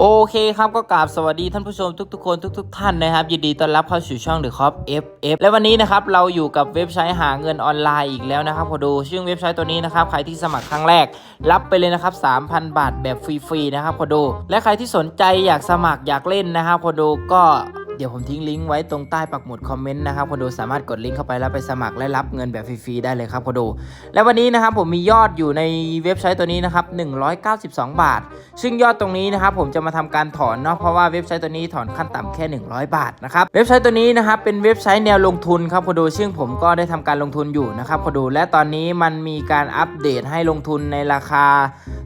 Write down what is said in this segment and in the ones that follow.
โอเคครับก็กราบสวัสดีท่านผู้ชมทุกๆคนทุกๆท่านนะครับ ยินดีต้อนรับเข้าสู่ช่อง The Cop FF และวันนี้นะครับเราอยู่กับเว็บไซต์หาเงินออนไลน์อีกแล้วนะครับพอดูชื่อเว็บไซต์ตัวนี้นะครับใครที่สมัครครั้งแรก รับไปเลยนะครับ 3,000 บาทแบบฟรีๆนะครับพอดูและใครที่สนใจอยากสมัครอยากเล่นนะครับพอดูก็ เดี๋ยวผมทิ้งลิงก์ไว้ตรงใต้ปักหมุดคอมเมนต์นะครับคนดูสามารถกดลิงก์เข้าไปแล้วไปสมัครและรับเงินแบบฟรีๆได้เลยครับคนดูและวันนี้นะครับผมมียอดอยู่ในเว็บไซต์ตัวนี้นะครับ192 บาท ซึ่งยอดตรงนี้นะครับผมจะมาทำการถอนเนาะเพราะว่าเว็บไซต์ตัวนี้ถอนขั้นต่ำแค่ 100 บาทนะครับเว็บไซต์ตัวนี้นะครับเป็นเว็บไซต์แนวลงทุนครับคนดูซึ่งผมก็ได้ทำการลงทุนอยู่นะครับคนดูและตอนนี้มันมีการอัปเดตให้ลงทุนในราคา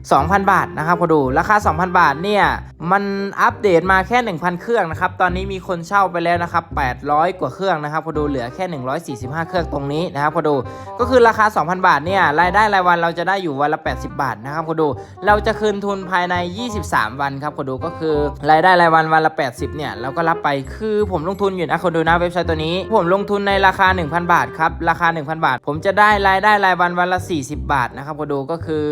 2,000 บาทนะครับพอดูราคา 2,000 บาทเนี่ยมันอัปเดตมาแค่ 1,000 เครื่องนะครับตอนนี้มีคนเช่าไปแล้วนะครับ800 กว่าเครื่องนะครับพอดูเหลือแค่ 145 เครื่องตรงนี้นะครับพอดูก็คือราคา 2,000 บาทเนี่ยรายได้รายวันเราจะได้อยู่วันละ 80 บาทนะครับพอดูเราจะคืนทุนภายใน 23 วันครับพอดูก็คือรายได้รายวันวันละ 80 เนี่ยเราก็รับไปคือผมลงทุนอยู่นะคนดูนะเว็บไซต์ตัวนี้ ผมลงทุนในราคา 1,000 บาทครับราคา 1,000 บาท ผมจะได้รายได้รายวันวันละ 40 บาทนะครับพอดูก็คือ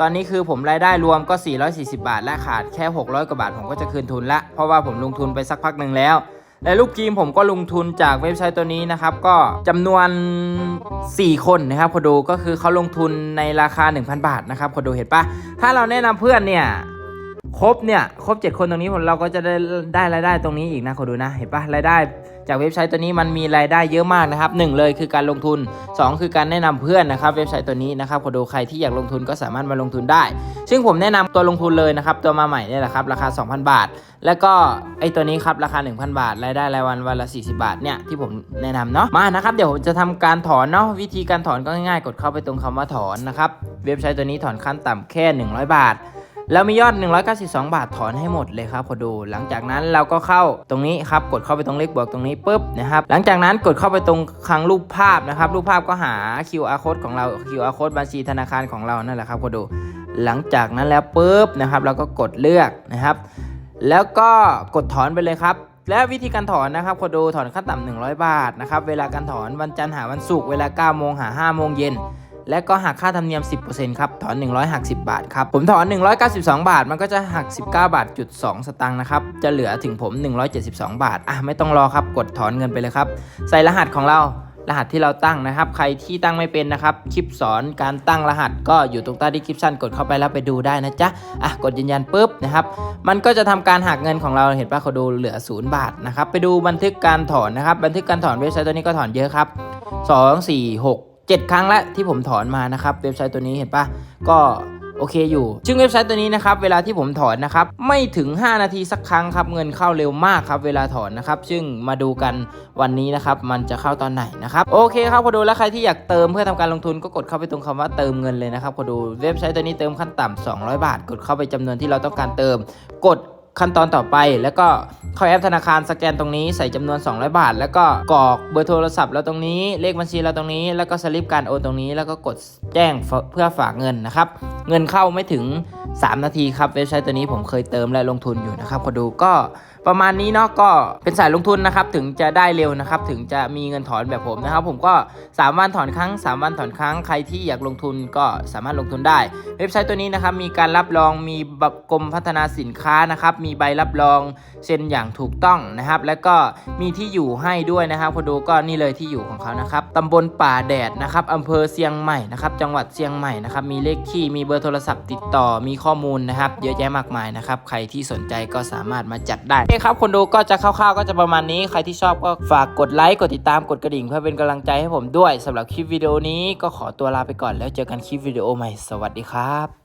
ตอนนี้คือือผมรายได้รวมก็ 440 บาทและขาดแค่ 600 กว่าบาทผมก็จะคืนทุนละ เพราะว่าผมลงทุนไปสักพักหนึ่งแล้วและลูกทีมผมก็ลงทุนจากเว็บไซต์ตัวนี้นะครับ ก็จำนวน 4 คนนะครับพอดูก็คือเขาลงทุนในราคา 1,000 บาทนะครับพอดูเห็นปะถ้าเราแนะนำเพื่อนเนี่ย ครบเนี่ยครบ 7 คนตรงนี้ผมเราก็จะได้ได้รายได้ตรงนี้อีกนะขอดูนะเห็นปะรายได้จากเว็บไซต์ตัวนี้มันมีรายได้เยอะมากนะครับหนึ่งเลยคือการลงทุน 2 คือการแนะนำเพื่อนนะครับเว็บไซต์ตัวนี้นะครับขอดูใครที่อยากลงทุนก็สามารถมาลงทุนได้ ซึ่งผมแนะนำตัวลงทุนเลยนะครับตัวมาใหม่เนี่ยแหละครับราคา 2,000 บาท แล้วก็ไอตัวนี้ครับราคา 1,000 บาท รายได้รายวันวันละ 40 บาทเนี่ยที่ผมแนะนำเนาะมานะครับเดี๋ยวผมจะทำการถอนเนาะวิธีการถอนก็ง่ายๆ กดเข้าไปตรงคำว่าถอนนะครับเว็บไซต์ตัวนี้ถอนขั้นต่ำแค่ 100 บาท แล้วมียอด 192 บาทถอนให้หมดเลยครับพอดู หลังจากนั้นเราก็เข้าตรงนี้ครับกดเข้าไปตรงเลขบวกตรงนี้ปุ๊บนะครับหลังจากนั้นกดเข้าไปตรงคลังรูปภาพนะครับรูปภาพก็หา QR code ของเรา QR code บัญชีธนาคารของเรานั่นแหละครับพอดูหลังจากนั้นแล้วปุ๊บนะครับเราก็กดเลือกนะครับ แล้วก็กดถอนไปเลยครับและวิธีการถอนนะครับพอดูถอนขั้นต่ำ100 บาทนะครับเวลาการถอนวันจันทร์หาวันศุกร์เวลา9โมงหา5โมงเย็น และก็หักค่าธรรมเนียม 10%ครับ ถอน 100หัก10 บาทครับ ผมถอน 192 บาท มันก็จะหัก 19 บาทจุด2สตางค์นะครับ จะเหลือถึงผม 172 บาท อะ ไม่ต้องรอครับ กดถอนเงินไปเลยครับ ใส่รหัสของเรา รหัสที่เราตั้งนะครับ ใครที่ตั้งไม่เป็นนะครับ คลิปสอนการตั้งรหัส ก็อยู่ตรงใต้ดีคริปชั่นกดเข้าไปแล้วไปดูได้นะจ๊ะ อะ กดยืนยันปุ๊บนะครับ มันก็จะทำการหักเงินของเรา เห็นปะเขาดูเหลือ 0 บาทนะครับ ไปดูบันทึกการถอนนะครับ บันทึกการถอนเว็บไซต์ตัวนี้ก็ถอนเยอะครับ2 4 6 7 ครั้งแล้วที่ผมถอนมานะครับเว็บไซต์ตัวนี้เห็นปะก็โอเคอยู่ ซึ่งเว็บไซต์ตัวนี้นะครับเวลาที่ผมถอนนะครับไม่ถึง 5 นาทีสักครั้งครับเงินเข้าเร็วมากครับเวลาถอนนะครับซึ่งมาดูกันวันนี้นะครับมันจะเข้าตอนไหนนะครับโอเคครับพอดูแล้วใครที่อยากเติมเพื่อทำการลงทุนก็กดเข้าไปตรงคำว่าเติมเงินเลยนะครับพอดูเว็บไซต์ตัวนี้เติมขั้นต่ำ200 บาท กดเข้าไปจำนวนที่เราต้องการเติม กด ขั้นตอนต่อไป แล้วก็เข้าแอปธนาคารสแกนตรงนี้ใส่จำนวน 200 บาท แล้วก็กรอกเบอร์โทรศัพท์เราตรงนี้ เลขบัญชีเราตรงนี้ แล้วก็สลิปการโอนตรงนี้ แล้วก็กดแจ้งเพื่อฝากเงินนะครับ เงินเข้าไม่ถึง 3 นาทีครับเว็บไซต์ตัวนี้ผมเคยเติมและลงทุนอยู่นะครับพอดูก็ประมาณนี้เนาะก็เป็นสายลงทุนนะครับถึงจะได้เร็วนะครับถึงจะมีเงินถอนแบบผมนะครับ ผมก็ 3 วันถอนครั้ง 3 วันถอนครั้งใครที่อยากลงทุนก็สามารถลงทุนได้ เว็บไซต์ตัวนี้นะครับมีการรับรองมีบกรมพัฒนาสินค้านะครับมีใบรับรองเซ็นอย่างถูกต้องนะครับ แล้วก็มีที่อยู่ให้ด้วยนะครับพอดูก็นี่เลยที่อยู่ของเขานะครับตำบลป่าแดดนะครับอำเภอเชียงใหม่นะครับจังหวัดเชียงใหม่นะครับมีเลขที่มีเบอร์โทรศัพท์ติดต่อมีข้อมูลนะครับเยอะแยะมากมายนะครับใครที่สนใจก็สามารถมาจัดได้โอเคครับคนดูก็จะคร่าวๆก็จะประมาณนี้ใครที่ชอบก็ฝากกดไลค์กดติดตามกดกระดิ่ง เพื่อเป็นกำลังใจให้ผมด้วยสำหรับคลิปวิดีโอนี้ก็ขอตัวลาไปก่อนแล้วเจอกันคลิปวิดีโอใหม่สวัสดีครับ